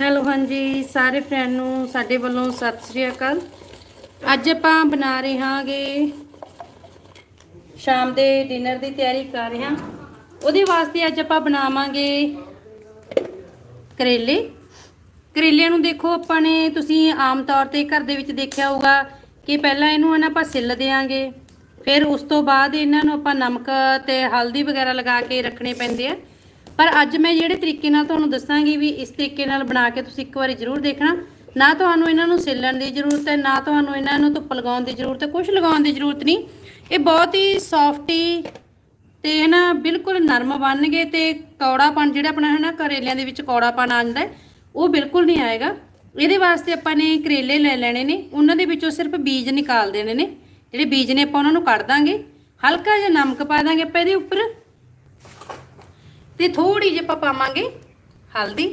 Hello, ਹਾਂਜੀ। ਸਾਰੇ friend ਨੂੰ ਸਾਡੇ ਵੱਲੋਂ ਸਤਿ ਸ੍ਰੀ ਅਕਾਲ। ਅੱਜ ਆਪਾਂ ਬਣਾ ਰਹੇ ਹਾਂਗੇ, ਸ਼ਾਮ ਦੇ ਡਿਨਰ ਦੀ ਤਿਆਰੀ ਕਰ ਰਹੇ ਹਾਂ। ਉਹਦੇ ਵਾਸਤੇ ਅੱਜ ਆਪਾਂ ਬਣਾਵਾਂਗੇ ਕਰੇਲੇ। ਕਰੇਲਿਆਂ ਨੂੰ ਦੇਖੋ, ਆਪਾਂ ਨੇ ਤੁਸੀਂ ਆਮ ਤੌਰ ਤੇ ਘਰ ਦੇ ਵਿੱਚ ਦੇਖਿਆ ਹੋਊਗਾ ਕਿ ਪਹਿਲਾਂ ਇਹਨੂੰ ਨਾ ਆਪਾਂ ਸਿੱਲ ਦੇਾਂਗੇ ਫਿਰ ਉਸ ਤੋਂ ਬਾਅਦ ਇਹਨਾਂ ਨੂੰ ਆਪਾਂ ਨਮਕ ਤੇ ਹਲਦੀ ਵਗੈਰਾ ਲਗਾ ਕੇ ਰੱਖਣੇ ਪੈਂਦੇ ਆ। ਪਰ ਅੱਜ ਮੈਂ ਜਿਹੜੇ ਤਰੀਕੇ ਨਾਲ ਤੁਹਾਨੂੰ ਦੱਸਾਂਗੀ ਵੀ ਇਸ ਤਰੀਕੇ ਨਾਲ ਬਣਾ ਕੇ ਤੁਸੀਂ ਇੱਕ ਵਾਰੀ ਜ਼ਰੂਰ ਦੇਖਣਾ, ਨਾ ਤੁਹਾਨੂੰ ਇਹਨਾਂ ਨੂੰ ਸਿੱਲਣ ਦੀ ਜ਼ਰੂਰਤ ਹੈ, ਨਾ ਤੁਹਾਨੂੰ ਇਹਨਾਂ ਨੂੰ ਧੁੱਪ ਲਗਾਉਣ ਦੀ ਜ਼ਰੂਰਤ ਹੈ ਕੁਝ ਲਗਾਉਣ ਦੀ ਜ਼ਰੂਰਤ ਨਹੀਂ। ਇਹ ਬਹੁਤ ਹੀ ਸੌਫਟੀ ਤੇ ਹੈ ਨਾ ਬਿਲਕੁਲ ਨਰਮ ਬਣਨਗੇ ਤੇ ਕੌੜਾਪਣ ਜਿਹੜਾ ਆਪਣਾ ਹੈ ਨਾ ਕਰੇਲਿਆਂ ਦੇ ਵਿੱਚ ਕੌੜਾਪਣ ਆ ਜਾਂਦਾ ਉਹ ਬਿਲਕੁਲ ਨਹੀਂ ਆਏਗਾ। ਇਹਦੇ ਵਾਸਤੇ ਆਪਾਂ ਨੇ ਕਰੇਲੇ ਲੈ ਲੈਣੇ ਨੇ, ਉਹਨਾਂ ਦੇ ਵਿੱਚੋਂ ਸਿਰਫ ਬੀਜ ਨਿਕਾਲ ਦੇਣੇ ਨੇ, ਜਿਹੜੇ ਬੀਜ ਨੇ ਆਪਾਂ ਉਹਨਾਂ ਨੂੰ ਕੱਢ ਦਾਂਗੇ, ਹਲਕਾ ਜਿਹਾ ਨਮਕ ਪਾ ਦਾਂਗੇ ਆਪਾਂ ਇਹਦੇ ਉੱਪਰ ਤੇ ਥੋੜੀ ਜਿਹੀ ਆਪਾਂ ਪਾਵਾਂਗੇ ਹਲਦੀ।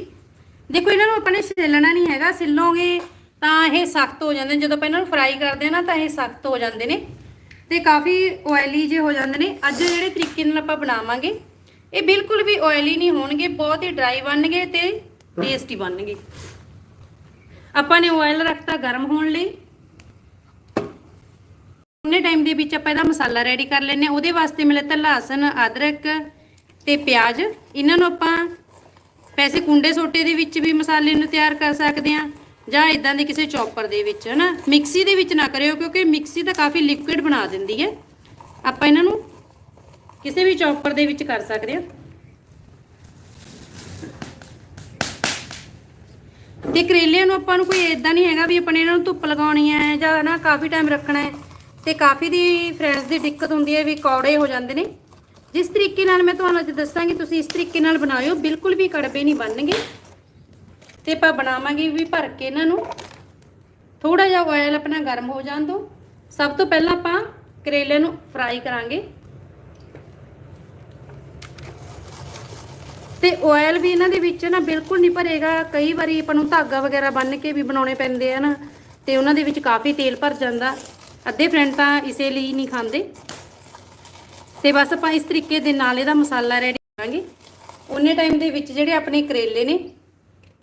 ਦੇਖੋ, ਇਹਨਾਂ ਨੂੰ ਆਪਾਂ ਨੇ ਸਿੱਲਣਾ ਨਹੀਂ ਹੈਗਾ, ਸਿੱਲੋਗੇ ਤਾਂ ਇਹ ਸਖਤ ਹੋ ਜਾਂਦੇ ਨੇ। ਜਦੋਂ ਆਪਾਂ ਇਹਨਾਂ ਨੂੰ ਫਰਾਈ ਕਰਦੇ ਆ ਨਾ, ਤਾਂ ਇਹ ਸਖਤ ਹੋ ਜਾਂਦੇ ਨੇ ਤੇ ਕਾਫੀ ਆਇਲੀ ਜੇ ਹੋ ਜਾਂਦੇ ਨੇ। ਅੱਜ ਜਿਹੜੇ ਤਰੀਕੇ ਨਾਲ ਆਪਾਂ ਬਣਾਵਾਂਗੇ, ਇਹ ਬਿਲਕੁਲ ਵੀ ਆਇਲੀ ਨਹੀਂ ਹੋਣਗੇ, ਬਹੁਤ ਹੀ ਡਰਾਈ ਬਣਨਗੇ ਤੇ ਟੇਸਟੀ ਬਣਨਗੇ। ਆਪਾਂ ਨੇ ਆਇਲ ਰੱਖਤਾ ਗਰਮ ਹੋਣ ਲਈ। ਉਹਨੇ ਟਾਈਮ ਦੇ ਵਿੱਚ ਆਪਾਂ ਇਹਦਾ ਮਸਾਲਾ ਰੈਡੀ ਕਰ ਲੈਨੇ ਆ ਉਹਦੇ ਵਾਸਤੇ ਮੈਂ ਲਿੱਤਾ ਲਹਸਨ ਅਦਰਕ ਤੇ ਪਿਆਜ਼। ਇਹਨਾਂ ਨੂੰ ਆਪਾਂ ਪੈਸੇ ਕੁੰਡੇ ਸੋਟੇ ਦੇ ਵਿੱਚ ਵੀ ਮਸਾਲੇ ਨੂੰ ਤਿਆਰ ਕਰ ਸਕਦੇ ਆ ਜਾਂ ਇਦਾਂ ਦੇ ਕਿਸੇ ਚੌਪਰ ਦੇ ਵਿੱਚ, ਹਨਾ? ਮਿਕਸੀ ਦੇ ਵਿੱਚ ਨਾ ਕਰਿਓ ਕਿਉਂਕਿ ਮਿਕਸੀ ਤਾਂ ਕਾਫੀ ਲਿਕੁਇਡ ਬਣਾ ਦਿੰਦੀ ਹੈ। ਆਪਾਂ ਇਹਨਾਂ ਨੂੰ ਕਿਸੇ ਵੀ ਚੌਪਰ ਦੇ ਵਿੱਚ ਕਰ ਸਕਦੇ ਆ ਤੇ ਕਰੇਲਿਆਂ ਨੂੰ ਆਪਾਂ ਨੂੰ ਕੋਈ ਇਦਾਂ ਨਹੀਂ ਹੈਗਾ ਵੀ ਆਪਾਂ ਨੇ ਇਹਨਾਂ ਨੂੰ ਧੁੱਪ ਲਗਾਉਣੀ ਹੈ ਜਾਂ ਨਾ ਕਾਫੀ ਟਾਈਮ ਰੱਖਣਾ ਹੈ। ਤੇ ਕਾਫੀ ਦੀ ਫਰੈਂਡਸ ਦੀ ਦਿੱਕਤ ਹੁੰਦੀ ਹੈ ਵੀ ਕੌੜੇ ਹੋ ਜਾਂਦੇ ਨੇ। ਜਿਸ ਤਰੀਕੇ ਨਾਲ ਮੈਂ ਤੁਹਾਨੂੰ ਅੱਜ ਦੱਸਾਂਗੀ, ਤੁਸੀਂ ਇਸ ਤਰੀਕੇ ਨਾਲ ਬਣਾਇਓ, ਬਿਲਕੁਲ ਵੀ ਕੜਵੇ ਨਹੀਂ ਬਣਨਗੇ। ਤੇ ਆਪਾਂ ਬਣਾਵਾਂਗੇ ਵੀ ਭਰ ਕੇ ਇਹਨਾਂ ਨੂੰ। ਥੋੜਾ ਜਿਹਾ ਆਇਲ ਆਪਣਾ ਗਰਮ ਹੋ ਜਾਣ ਦਿਓ। ਸਭ ਤੋਂ ਪਹਿਲਾਂ ਆਪਾਂ ਕਰੇਲੇ ਨੂੰ ਫਰਾਈ ਕਰਾਂਗੇ। ਤੇ ਆਇਲ ਵੀ ਇਹਨਾਂ ਦੇ ਵਿੱਚ ਨਾ ਬਿਲਕੁਲ ਨਹੀਂ ਭਰੇਗਾ। ਕਈ ਵਾਰੀ ਆਪਾਂ ਨੂੰ ਧਾਗਾ ਵਗੈਰਾ ਬੰਨ ਕੇ ਵੀ ਬਣਾਉਣੇ ਪੈਂਦੇ ਆ ਨਾ, ਤੇ ਉਹਨਾਂ ਦੇ ਵਿੱਚ ਕਾਫੀ ਤੇਲ ਭਰ ਜਾਂਦਾ। ਅੱਧੇ ਫਰੈਂਡ ਤਾਂ ਇਸੇ ਲਈ ਨਹੀਂ ਖਾਂਦੇ। ਤੇ ਬਸ ਆਪਾਂ ਇਸ ਤਰੀਕੇ ਦੇ ਨਾਲ ਇਹਦਾ ਮਸਾਲਾ ਰੈਡੀ ਕਰਾਂਗੇ। ਉਹਨੇ ਟਾਈਮ ਦੇ ਵਿੱਚ ਜਿਹੜੇ ਆਪਣੇ ਕਰੇਲੇ ਨੇ,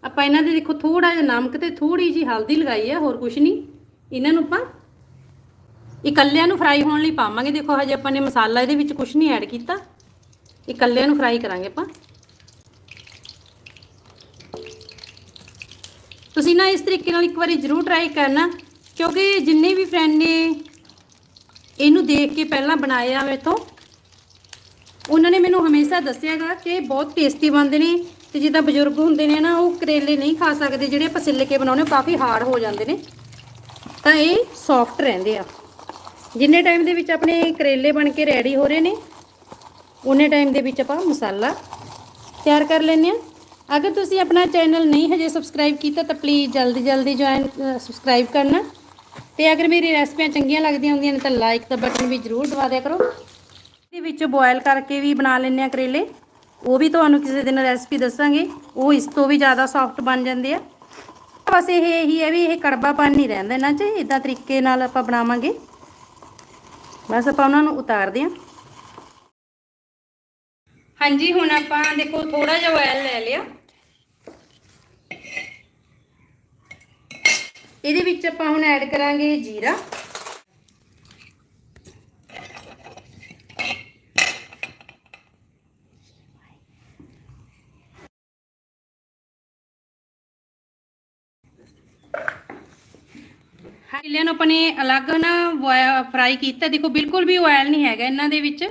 ਆਪਾਂ ਇਹਨਾਂ ਦੇ ਦੇਖੋ ਥੋੜਾ ਜਿਹਾ ਨਮਕ ਤੇ ਥੋੜੀ ਜੀ ਹਲਦੀ ਲਗਾਈ ਹੈ ਹੋਰ ਕੁਝ ਨਹੀਂ। ਇਹਨਾਂ ਨੂੰ ਆਪਾਂ ਇਕੱਲਿਆਂ ਨੂੰ ਫਰਾਈ ਹੋਣ ਲਈ ਪਾਵਾਂਗੇ। ਦੇਖੋ ਹਜੇ ਆਪਾਂ ਨੇ ਮਸਾਲਾ ਇਹਦੇ ਵਿੱਚ ਕੁਝ ਨਹੀਂ ਐਡ ਕੀਤਾ। ਇਕੱਲਿਆਂ ਨੂੰ ਫਰਾਈ ਕਰਾਂਗੇ ਆਪਾਂ। ਤੁਸੀਂ ਨਾ ਇਸ ਤਰੀਕੇ ਨਾਲ ਇੱਕ ਵਾਰੀ ਜ਼ਰੂਰ ਟਰਾਈ ਕਰਨਾ, ਕਿਉਂਕਿ ਜਿੰਨੇ ਵੀ ਫਰੈਂਡ ਨੇ ਇਹਨੂੰ ਦੇਖ ਕੇ ਪਹਿਲਾਂ ਬਣਾਇਆ ਮੇਰੇ ਤੋਂ ਉਹਨਾਂ ਨੇ ਮੈਨੂੰ ਹਮੇਸ਼ਾ ਦੱਸਿਆਗਾ ਕਿ ਬਹੁਤ ਟੇਸਟੀ ਬਣਦੇ ਨੇ ਤੇ ਜਿੱਦਾਂ ਬਜ਼ੁਰਗ ਹੁੰਦੇ ਨੇ ਨਾ, ਉਹ ਕਰੇਲੇ ਨਹੀਂ ਖਾ ਸਕਦੇ, ਜਿਹੜੇ ਆਪਾਂ ਸਿੱਲ ਕੇ ਬਣਾਉਨੇ ਕਾਫੀ ਹਾਰਡ ਹੋ ਜਾਂਦੇ ਨੇ। ਤਾਂ ਇਹ ਸੌਫਟ ਰਹਿੰਦੇ ਆ। ਜਿੰਨੇ ਟਾਈਮ ਦੇ ਵਿੱਚ ਆਪਣੇ ਕਰੇਲੇ ਬਣ ਕੇ ਰੈਡੀ ਹੋ ਰਹੇ ਨੇ ਉਨੇ ਟਾਈਮ ਦੇ ਵਿੱਚ ਆਪਾਂ ਮਸਾਲਾ ਤਿਆਰ ਕਰ ਲੈਂਦੇ ਆ ਅਗਰ ਤੁਸੀਂ ਆਪਣਾ ਚੈਨਲ ਨਹੀਂ ਹਜੇ ਸਬਸਕ੍ਰਾਈਬ ਕੀਤਾ, ਤਾਂ ਪਲੀਜ਼ ਜਲਦੀ ਜਲਦੀ ਜੁਆਇਨ ਸਬਸਕ੍ਰਾਈਬ ਕਰਨਾ। ਤੇ ਅਗਰ ਮੇਰੀ ਰੈਸਪੀਆਂ ਚੰਗੀਆਂ ਲੱਗਦੀਆਂ ਹੁੰਦੀਆਂ ਨੇ, ਤਾਂ ਲਾਈਕ ਦਾ ਬਟਨ ਵੀ ਜ਼ਰੂਰ ਦਬਾ ਦਿਆ ਕਰੋ। ਇਹਦੇ ਵਿੱਚ ਬੋਇਲ ਕਰਕੇ ਵੀ ਬਣਾ ਲੈਂਦੇ ਆ ਕਰੇਲੇ। ਉਹ ਵੀ ਤੁਹਾਨੂੰ ਕਿਸੇ ਦਿਨ ਰੈਸਪੀ ਦੱਸਾਂਗੇ। ਉਹ ਇਸ ਤੋਂ ਵੀ ਜ਼ਿਆਦਾ ਸੌਫਟ ਬਣ ਜਾਂਦੇ ਆ। ਬਸ ਇਹ ਇਹੀ ਹੈ ਵੀ ਇਹ ਕੜਵਾਪਨ ਨਹੀਂ ਰਹਿੰਦਾ ਇਹਨਾਂ 'ਚ ਇਦਾਂ ਤਰੀਕੇ ਨਾਲ ਆਪਾਂ ਬਣਾਵਾਂਗੇ। ਬਸ ਆਪਾਂ ਉਹਨਾਂ ਨੂੰ ਉਤਾਰਦੇ ਹਾਂ। ਹਾਂਜੀ, ਹੁਣ ਆਪਾਂ ਦੇਖੋ ਥੋੜਾ ਜਿਹਾ ਆਇਲ ਲੈ ਲਿਆ। ਇਹਦੇ ਵਿੱਚ ਆਪਾਂ ਹੁਣ ਐਡ ਕਰਾਂਗੇ ਜੀਰਾ। ਹਾਈਲਿਆਂ ਨੂੰ ਆਪਾਂ ਨੇ ਅਲੱਗ ਨਾ ਫਰਾਈ ਕੀਤਾ, ਦੇਖੋ ਬਿਲਕੁਲ ਵੀ ਆਇਲ ਨਹੀਂ ਹੈਗਾ ਇਹਨਾਂ ਦੇ ਵਿੱਚ।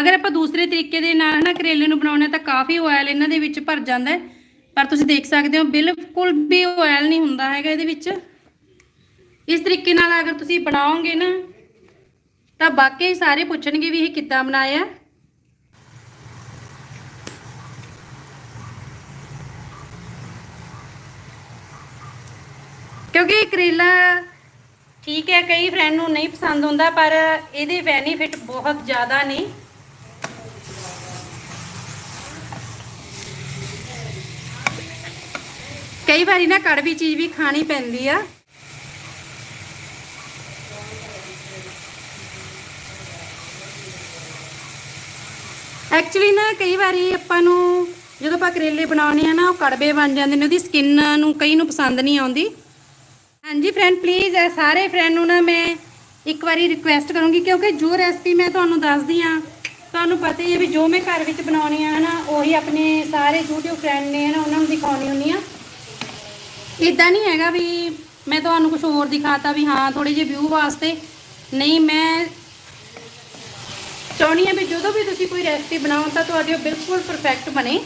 ਅਗਰ ਆਪਾਂ ਦੂਸਰੇ ਤਰੀਕੇ ਦੇ ਨਾਲ ਨਾ ਕਰੇਲੇ ਨੂੰ ਬਣਾਉਣਾ, ਤਾਂ ਕਾਫੀ ਆਇਲ ਇਹਨਾਂ ਦੇ ਵਿੱਚ ਭਰ ਜਾਂਦਾ ਪਰ ਤੁਸੀਂ ਦੇਖ ਸਕਦੇ ਹੋ, ਬਿਲਕੁਲ ਵੀ ਆਇਲ ਨਹੀਂ ਹੁੰਦਾ ਹੈਗਾ ਇਹਦੇ ਵਿੱਚ। ਇਸ ਤਰੀਕੇ ਨਾਲ ਅਗਰ ਤੁਸੀਂ ਬਣਾਓਗੇ ਨਾ, ਤਾਂ ਬਾਕੀ ਸਾਰੇ ਪੁੱਛਣਗੇ ਵੀ ਇਹ ਕਿੱਦਾਂ ਬਣਾਇਆ। ਕਿਉਂਕਿ ਕਰੇਲਾ ਠੀਕ ਹੈ ਕਈ ਫਰੈਂਡ ਨੂੰ ਨਹੀਂ ਪਸੰਦ ਹੁੰਦਾ ਪਰ ਇਹਦੇ ਬੈਨੀਫਿਟ ਬਹੁਤ ਜ਼ਿਆਦਾ ਨੇ। ਕਈ ਵਾਰੀ ਨਾ ਕੜਵੀ ਚੀਜ਼ ਵੀ ਖਾਣੀ ਪੈਂਦੀ ਆ। ਐਕਚੁਅਲੀ ਨਾ ਕਈ ਵਾਰੀ ਆਪਾਂ ਨੂੰ ਜਦੋਂ ਆਪਾਂ ਕਰੇਲੇ ਬਣਾਉਣੇ ਆ ਨਾ ਉਹ ਕੜਵੇ ਬਣ ਜਾਂਦੇ ਨੇ ਉਹਦੀ ਸਕਿਨ ਨੂੰ ਕਈ ਨੂੰ ਪਸੰਦ ਨਹੀਂ ਆਉਂਦੀ। ਹਾਂਜੀ ਫਰੈਂਡ ਪਲੀਜ਼ ਸਾਰੇ ਫਰੈਂਡ ਨੂੰ ਨਾ ਮੈਂ ਇੱਕ ਵਾਰੀ ਰਿਕੁਐਸਟ ਕਰੂੰਗੀ, ਕਿਉਂਕਿ ਜੋ ਰੈਸਪੀ ਮੈਂ ਤੁਹਾਨੂੰ ਦੱਸਦੀ ਆ ਤੁਹਾਨੂੰ ਪਤਾ ਹੀ ਹੈ ਵੀ ਜੋ ਮੈਂ ਘਰ ਵਿੱਚ ਬਣਾਉਣੀ ਆ, ਹਨਾ, ਉਹੀ ਆਪਣੇ ਸਾਰੇ YouTube ਫਰੈਂਡ ਨੇ, ਹਨਾ, ਉਹਨਾਂ ਨੂੰ ਦਿਖਾਉਣੀ ਹੁੰਦੀ ਆ। ਇਦਾਂ ਨਹੀਂ ਹੈਗਾ ਵੀ ਮੈਂ ਤੁਹਾਨੂੰ ਕੁਝ ਹੋਰ ਦਿਖਾਤਾ ਵੀ ਹਾਂ ਥੋੜੇ ਜਿਹੇ ਵਿਊ ਵਾਸਤੇ। ਨਹੀਂ, ਮੈਂ ਚਾਹੁੰਦੀ ਹਾਂ ਵੀ ਜਦੋਂ ਵੀ ਤੁਸੀਂ ਕੋਈ ਰੈਸਪੀ ਬਣਾਓ, ਤਾਂ ਤੁਹਾਡੀ ਉਹ ਬਿਲਕੁਲ ਪਰਫੈਕਟ ਬਣੇ।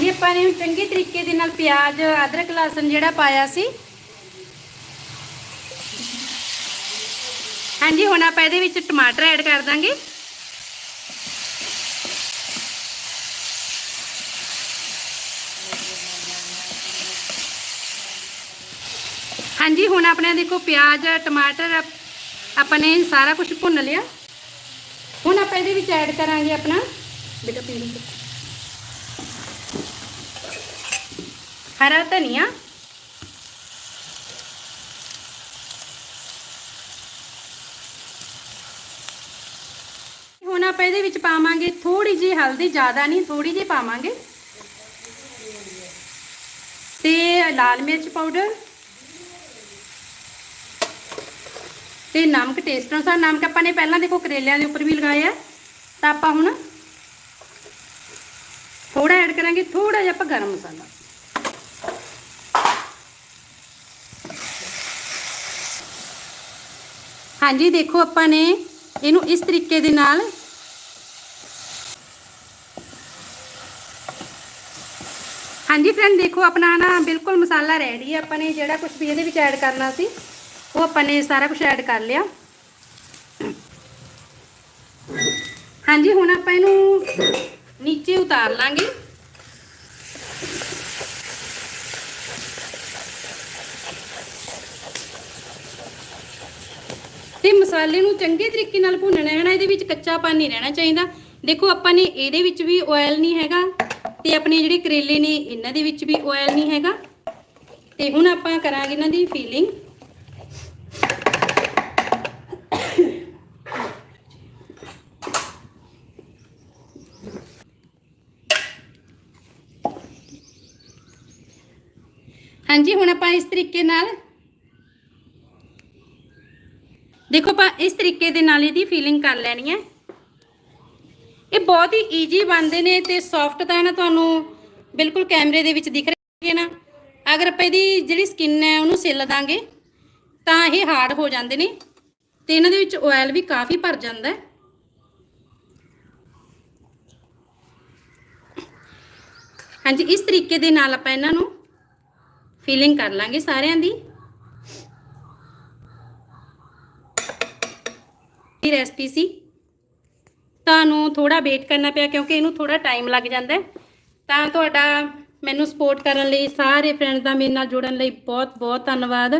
ਹਾਂਜੀ, ਆਪਾਂ ਨੇ ਚੰਗੇ ਤਰੀਕੇ ਦੇ ਨਾਲ ਪਿਆਜ਼, ਅਦਰਕ, ਲਸਣ ਜਿਹੜਾ ਪਾਇਆ ਸੀ। ਹਾਂਜੀ, ਹੁਣ ਆਪਾਂ ਇਹਦੇ ਵਿੱਚ ਟਮਾਟਰ ਐਡ ਕਰ ਦਾਂਗੇ। ਹਾਂਜੀ, ਹੁਣ ਆਪਣੇ ਦੇਖੋ ਪਿਆਜ਼, ਟਮਾਟਰ, ਆਪਾਂ ਨੇ ਸਾਰਾ ਕੁਝ ਭੁੰਨ ਲਿਆ। ਹੁਣ ਆਪਾਂ ਇਹਦੇ ਵਿੱਚ ਐਡ ਕਰਾਂਗੇ ਆਪਣਾ। ਬੇਟਾ ਪੀਣ ਹਰਾ ਧਨੀਆ। ਹੁਣ ਆਪਾਂ ਇਹਦੇ ਵਿੱਚ ਪਾਵਾਂਗੇ ਥੋੜੀ ਜਿਹੀ ਹਲਦੀ, ਜ਼ਿਆਦਾ ਨਹੀਂ ਥੋੜੀ ਜਿਹੀ ਪਾਵਾਂਗੇ। ਤੇ ਲਾਲ ਮਿਰਚ ਪਾਊਡਰ। ਤੇ ਨਮਕ ਟੇਸਟ ਅਨੁਸਾਰ, ਨਮਕ ਆਪਾਂ ਨੇ ਪਹਿਲਾਂ ਦੇਖੋ ਕਰੇਲਿਆਂ ਦੇ ਉੱਪਰ ਵੀ ਲਗਾਇਆ ਤਾਂ ਆਪਾਂ ਹੁਣ ਥੋੜਾ ਐਡ ਕਰਾਂਗੇ ਥੋੜਾ ਜਿਹਾ ਆਪਾਂ ਗਰਮ ਮਸਾਲਾ। ਹਾਂਜੀ, ਦੇਖੋ ਆਪਾਂ ਨੇ ਇਹਨੂੰ ਇਸ ਤਰੀਕੇ ਦੇ ਨਾਲ ਹਾਂਜੀ ਫਰੈਂਡ ਦੇਖੋ ਆਪਣਾ ਨਾ ਬਿਲਕੁਲ ਮਸਾਲਾ ਰੈਡੀ ਹੈ। ਆਪਾਂ ਨੇ ਜਿਹੜਾ ਕੁਝ ਵੀ ਇਹਦੇ ਵਿੱਚ ਐਡ ਕਰਨਾ ਸੀ, ਉਹ ਆਪਾਂ ਨੇ ਸਾਰਾ ਕੁਝ ਐਡ ਕਰ ਲਿਆ। ਹਾਂਜੀ, ਹੁਣ ਆਪਾਂ ਇਹਨੂੰ ਨੀਚੇ ਉਤਾਰ ਲਾਂਗੇ। ਤੇ ਮਸਾਲੇ ਨੂੰ ਚੰਗੇ ਤਰੀਕੇ ਨਾਲ ਭੁੰਨਣਾ ਹੈ ਨਾ, ਇਹਦੇ ਵਿੱਚ ਕੱਚਾਪਨ ਨਹੀਂ ਰਹਿਣਾ ਚਾਹੀਦਾ। ਦੇਖੋ, ਆਪਾਂ ਨੇ ਇਹਦੇ ਵਿੱਚ ਵੀ ਆਇਲ ਨਹੀਂ ਹੈਗਾ ਤੇ ਆਪਣੇ ਜਿਹੜੇ ਕਰੇਲੇ ਨੇ, ਇਹਨਾਂ ਦੇ ਵਿੱਚ ਵੀ ਆਇਲ ਨਹੀਂ ਹੈਗਾ। ਤੇ ਹੁਣ ਆਪਾਂ ਕਰਾਂਗੇ ਇਹਨਾਂ ਦੀ ਫੀਲਿੰਗ ਹਾਂਜੀ, ਹੁਣ ਆਪਾਂ ਇਸ ਤਰੀਕੇ ਨਾਲ ਦੇਖੋ ਆਪਾਂ ਇਸ ਤਰੀਕੇ ਦੇ ਨਾਲ ਇਹਦੀ ਫੀਲਿੰਗ ਕਰ ਲੈਣੀ ਹੈ। ਇਹ ਬਹੁਤ ਹੀ ਈਜੀ ਬਣਦੇ ਨੇ ਤੇ ਸੌਫਟ ਤਾਂ ਨਾ ਤੁਹਾਨੂੰ ਬਿਲਕੁਲ ਕੈਮਰੇ ਦੇ ਵਿੱਚ ਦਿਖ ਰਹੇ ਨਾ ਅਗਰ ਆਪਾਂ ਇਹਦੀ ਜਿਹੜੀ ਸਕਿਨ ਹੈ ਉਹਨੂੰ ਸਿੱਲ ਦਾਂਗੇ, ਤਾਂ ਇਹ ਹਾਰਡ ਹੋ ਜਾਂਦੇ ਨੇ ਤੇ ਇਹਨਾਂ ਦੇ ਵਿੱਚ ਆਇਲ ਵੀ ਕਾਫੀ ਭਰ ਜਾਂਦਾ ਹੈ। ਹਾਂਜੀ, ਇਸ ਤਰੀਕੇ ਦੇ ਨਾਲ ਆਪਾਂ ਇਹਨਾਂ ਨੂੰ ਫੀਲਿੰਗ ਕਰ ਲਾਂਗੇ ਸਾਰਿਆਂ ਦੀ। ਇਹ ਰੈਸਪੀ ਸੀ। ਤੁਹਾਨੂੰ ਥੋੜਾ ਵੇਟ ਕਰਨਾ ਪਿਆ ਕਿਉਂਕਿ ਇਹਨੂੰ ਥੋੜਾ ਟਾਈਮ ਲੱਗ ਜਾਂਦਾ ਤਾਂ ਤੁਹਾਡਾ ਮੈਨੂੰ ਸਪੋਰਟ ਕਰਨ ਲਈ, ਸਾਰੇ ਫਰੈਂਡਸ ਦਾ ਮੇਰੇ ਨਾਲ ਜੁੜਨ ਲਈ ਬਹੁਤ ਬਹੁਤ ਧੰਨਵਾਦ।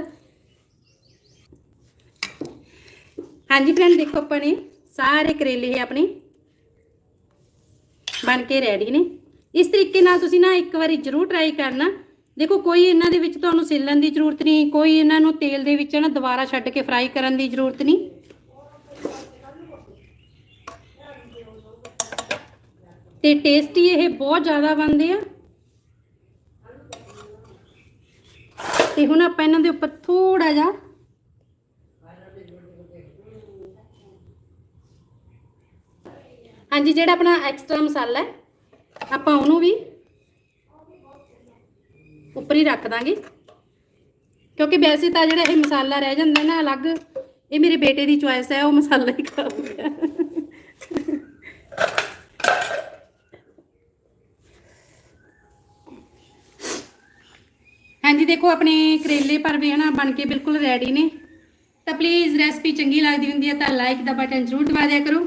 ਹਾਂਜੀ ਫਰੈਂਡ ਦੇਖੋ ਆਪਾਂ ਨੇ ਸਾਰੇ ਕਰੇਲੇ ਇਹ ਆਪਣੇ ਬਣ ਕੇ ਰੈਡੀ ਨੇ। ਇਸ ਤਰੀਕੇ ਨਾਲ ਤੁਸੀਂ ਨਾ ਇੱਕ ਵਾਰੀ ਜ਼ਰੂਰ ਟਰਾਈ ਕਰਨਾ। ਦੇਖੋ ਕੋਈ ਇਹਨਾਂ ਦੇ ਵਿੱਚ ਤੁਹਾਨੂੰ ਸਿੱਲਣ ਦੀ ਜ਼ਰੂਰਤ ਨਹੀਂ, ਕੋਈ ਇਹਨਾਂ ਨੂੰ ਤੇਲ ਦੇ ਵਿੱਚ ਨਾ ਦੁਬਾਰਾ ਛੱਡ ਕੇ ਫਰਾਈ ਕਰਨ ਦੀ ਜ਼ਰੂਰਤ ਨਹੀਂ। ਤੇ ਟੇਸਟੀ ਇਹ ਬਹੁਤ ਜ਼ਿਆਦਾ ਬਣਦੇ ਆ। ਤੇ ਹੁਣ ਆਪਾਂ ਇਹਨਾਂ ਦੇ ਉੱਪਰ ਥੋੜਾ ਜਿਹਾ ਹਾਂਜੀ, ਜਿਹੜਾ ਆਪਣਾ ਐਕਸਟਰਾ ਮਸਾਲਾ ਹੈ, ਆਪਾਂ ਉਹਨੂੰ ਵੀ ਉੱਪਰ ਹੀ ਰੱਖ ਦਾਂਗੇ। ਕਿਉਂਕਿ ਵੈਸੇ ਤਾਂ ਜਿਹੜਾ ਇਹ ਮਸਾਲਾ ਰਹਿ ਜਾਂਦਾ ਨਾ ਅਲੱਗ, ਇਹ ਮੇਰੇ ਬੇਟੇ ਦੀ ਚੁਆਇਸ ਹੈ, ਉਹ ਮਸਾਲਾ ਹੀ ਖਾਊਗਾ ਦੇਖੋ ਆਪਣੇ ਕਰੇਲੇ ਭਰਵੇ ਹਨਾ, ਬਣ ਕੇ ਬਿਲਕੁਲ ਰੈਡੀ ਨੇ। ਤਾਂ ਪਲੀਜ਼ ਰੈਸਪੀ ਚੰਗੀ ਲੱਗਦੀ ਹੁੰਦੀ ਹੈ ਤਾਂ ਲਾਈਕ ਦਾ ਬਟਨ ਜ਼ਰੂਰ ਦਬਾ ਦਿਆ ਕਰੋ।